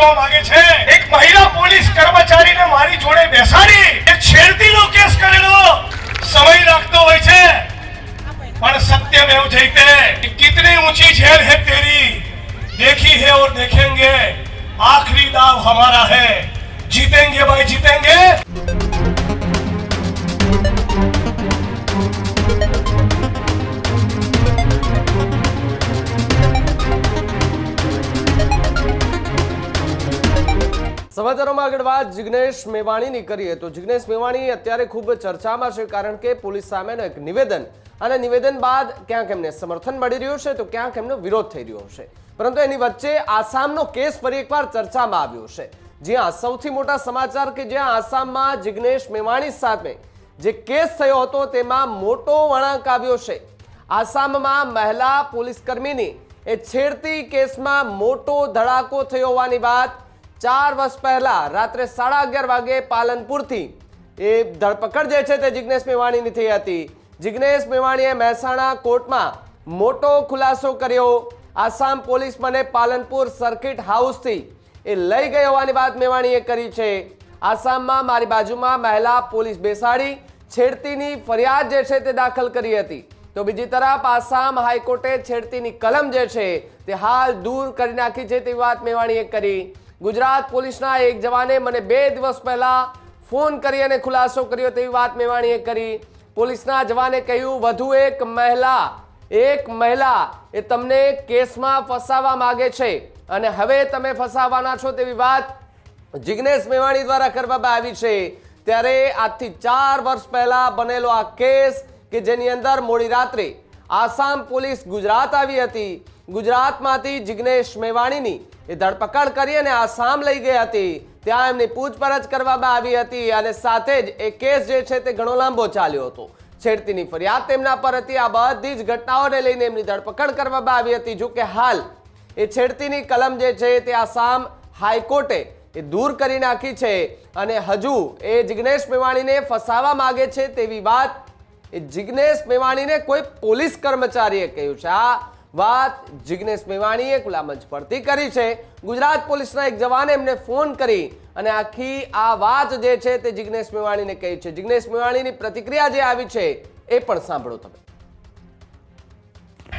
કરવા માંગે છે. એક મહિલા પોલીસ કર્મચારીને મારી જોડે બેસાડી. એક છેડતીનો કેસ કરેલો. સમય લાગતો હોય છે. પણ સત્ય મેં જઈતે કિતની ઊંચી જેલ હે તેરી? દેખી હે ઓર દેખેંગે. આખરી દાવ હમારા હે. જીતેંગે ભાઈ, જીતેંગે. સમાચારોમાં આગળ વાત જિગ્નેશ મેવાણીની કરીએ તો જિગ્નેશ મેવાણી અત્યારે ખૂબ ચર્ચામાં છે કારણ કે પોલીસ સામેનું એક નિવેદન અને નિવેદન બાદ ક્યાંક એમને સમર્થન મળી રહ્યું છે તો ક્યાંક એમનો વિરોધ થઈ રહ્યો છે. પરંતુ એની વચ્ચે આસામનો કેસ ફરી એકવાર ચર્ચામાં આવ્યો છે. જ્યાં સૌથી મોટા સમાચાર કે જ્યાં આસામમાં જિગ્નેશ મેવાણી સામે જે કેસ થયો હતો તેમાં મોટો વળાંક આવ્યો છે. આસામમાં મહિલા પોલીસકર્મીની એ છેડતી કેસમાં મોટો ધડાકો થયો હોવાની વાત ચાર વર્ષ પહેલા રાત્રે સાડા અગિયાર વાગે પાલનપુરથી એ ધરપકડ જે છે તે જિગ્નેશ મેવાણીની થઈ હતી. જિગ્નેશ મેવાણીએ મહેસાણા કોર્ટમાં મોટો ખુલાસો કર્યો. આસામ પોલીસ મને પાલનપુર સર્કિટ હાઉસથી એ લઈ ગઈ હોવાની વાત મેવાણીએ કરી છે. આસામમાં મારી બાજુમાં મહિલા પોલીસ બેસાડી છેડતીની ફરિયાદ જે છે તે દાખલ કરી હતી. તો બીજી તરફ આસામ હાઈકોર્ટે છેડતીની કલમ જે છે તે હાલ દૂર કરી નાખી છે તેવી વાત મેવાણીએ કરી. ગુજરાત પોલીસના એક જવાને મને બે દિવસ પહેલા ફોન કરી અને ખુલાસો કર્યો તેવી વાત મેવાણીએ કરી. પોલીસના જવાને કહ્યું, વધુ એક મહિલા એક મહિલા એ તમને કેસમાં ફસાવવા માગે છે અને હવે તમે ફસાવાના છો તેવી વાત જિગ્નેશ મેવાણી દ્વારા કરવામાં આવી છે. ત્યારે આજથી ચાર વર્ષ પહેલા બનેલો આ કેસ કે જેની અંદર મોડી રાત્રે આસામ પોલીસ ગુજરાત આવી હતી. ગુજરાતમાંથી જિગ્નેશ મેવાણીની એ ધરપકડ કરી અને આસામ લઈ ગઈ હતી. ત્યાં એમની પૂછપરછ કરવામાં આવી હતી અને સાથે જ એ કેસ જે છે તે ઘણો લાંબો ચાલ્યો હતો. છેડતીની ફરિયાદ તેમના પર હતી. આ બધી જ ઘટનાઓને લઈને એમની ધરપકડ કરવામાં આવી હતી. જો કે હાલ એ છેડતીની કલમ જે છે તે આસામ હાઈકોર્ટે એ દૂર કરી નાખી છે. અને હજુ એ જિગ્નેશ મેવાણીને ફસાવા માગે છે તેવી વાત એ જિગ્નેશ મેવાણીને કોઈ પોલીસ કર્મચારીએ કહ્યું છે. આ વાત જિગ્નેશ મેવાણીએ ખુલ્લા મંચ પરથી કરી છે. ગુજરાત પોલીસના એક જવાને એમને ફોન કરી અને આખી આ વાત જે છે તે જિગ્નેશ મેવાણીને કહી છે. જિગ્નેશ મેવાણીની પ્રતિક્રિયા જે આવી છે એ પણ સાંભળો તમે.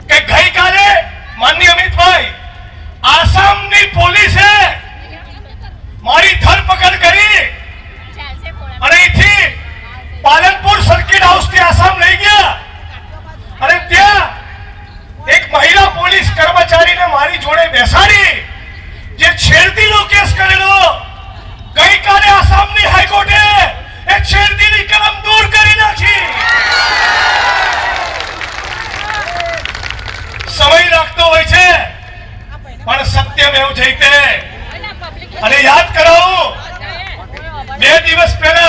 કે ગઈકાલે માનનીય અમિતભાઈ, આસામની પોલીસે મારી ધરપકડ કરી અને અહીંથી પાલનપુર સર્કિટ હાઉસથી આસામ લઈ ગયા અને ત્યાં એક મહિલા પોલીસ કર્મચારીને મારી જોડે બેસાડી જે છેડતીનો કેસ કરેલો ગઈકાલે આસામની હાઈકોર્ટે એ છેડતીની કલમ દૂર કરી નાખી. સમય લાગતો હોય છે પણ સત્યમેવ જઈતે અને યાદ કરાવું બે દિવસ પહેલા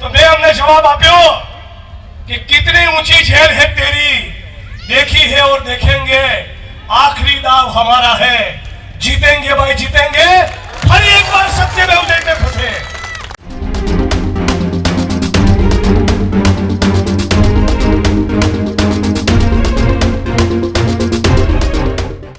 तो मैं हमने जवाब आप कि कितनी ऊँची झेल है तेरी? देखी है और देखेंगे। आखिरी दाव हमारा है। जीतेंगे भाई, जीतेंगे। हर एक बार सत्य में उदय में फंसे।